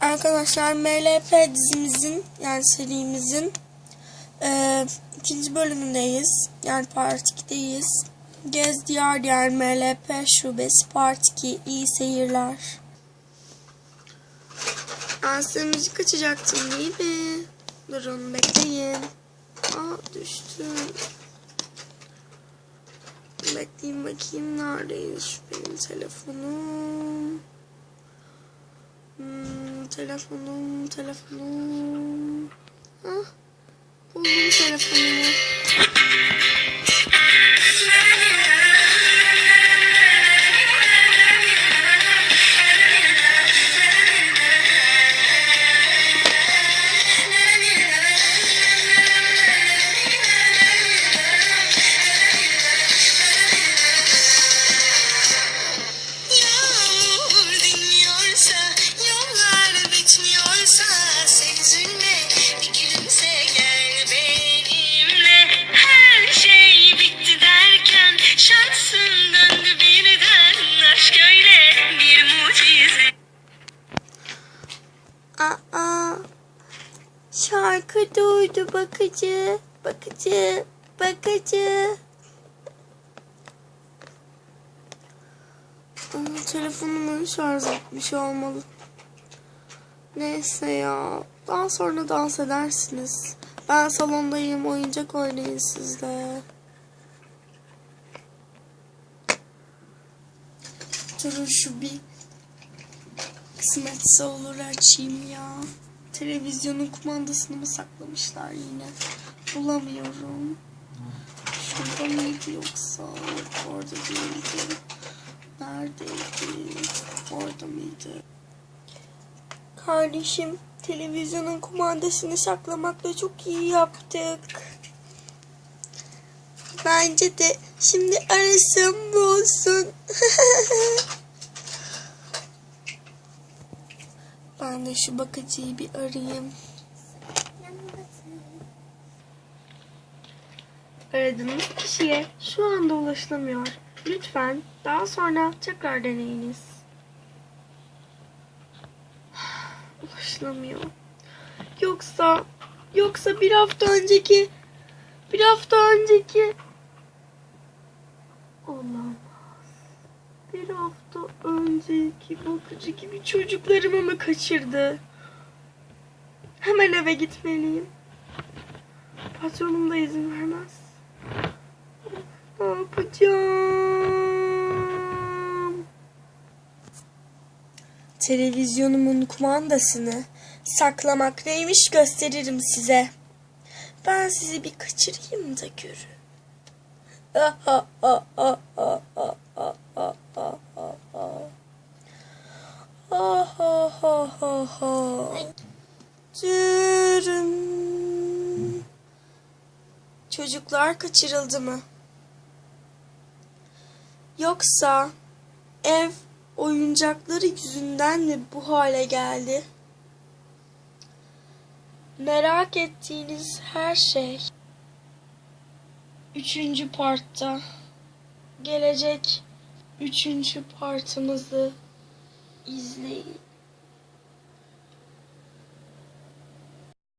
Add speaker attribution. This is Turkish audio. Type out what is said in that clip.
Speaker 1: Arkadaşlar MLP dizimizin yani serimizin e, ikinci bölümündeyiz. Yani part 2'deyiz. Gez Diyar Diyar MLP Şubesi Part 2 iyi seyirler. Ben size müzik açacaktım değil mi? Durun bekleyin. Aa düştü. Bekleyin bakayım neredeymiş şu benim telefonum. Hmm, telefonum, telefonum. Ah, buldum telefonumu. Şarkı duydu bakıcı, bakıcı, bakıcı. Aa, telefonumu şarj etmiş olmalı. Neyse ya. Daha sonra dans edersiniz. Ben salondayım. Oyuncak oynayın siz de. Durun şu bir kısmetse olur açayım ya. Televizyonun kumandasını mı saklamışlar yine? Bulamıyorum. Şurada mıydı yoksa? Orada değildi. Neredeydi? Orada mıydı? Kardeşim, televizyonun kumandasını saklamakla çok iyi yaptık. Bence de şimdi arasın bulsun. ben de şu bakıcıyı bir arayayım. Aradığınız kişiye şu anda ulaşılamıyor. Lütfen daha sonra tekrar deneyiniz. Ulaşılamıyor. Yoksa yoksa bir hafta önceki bir hafta önceki olamaz. Bir hafta önceki bakıcı gibi çocuklarımı mı kaçırdı? Hemen eve gitmeliyim. Patronum da izin vermez. Ne yapacağım? Televizyonumun kumandasını saklamak neymiş gösteririm size. Ben sizi bir kaçırayım da görün. Ah, ah, ah, ah, ah, ah, ah, ah, ah. Ah, ah, ah. Dürüm. Çocuklar kaçırıldı mı? Yoksa ev oyuncakları yüzünden mi bu hale geldi? Merak ettiğiniz her şey üçüncü partta gelecek üçüncü partımızı izleyin.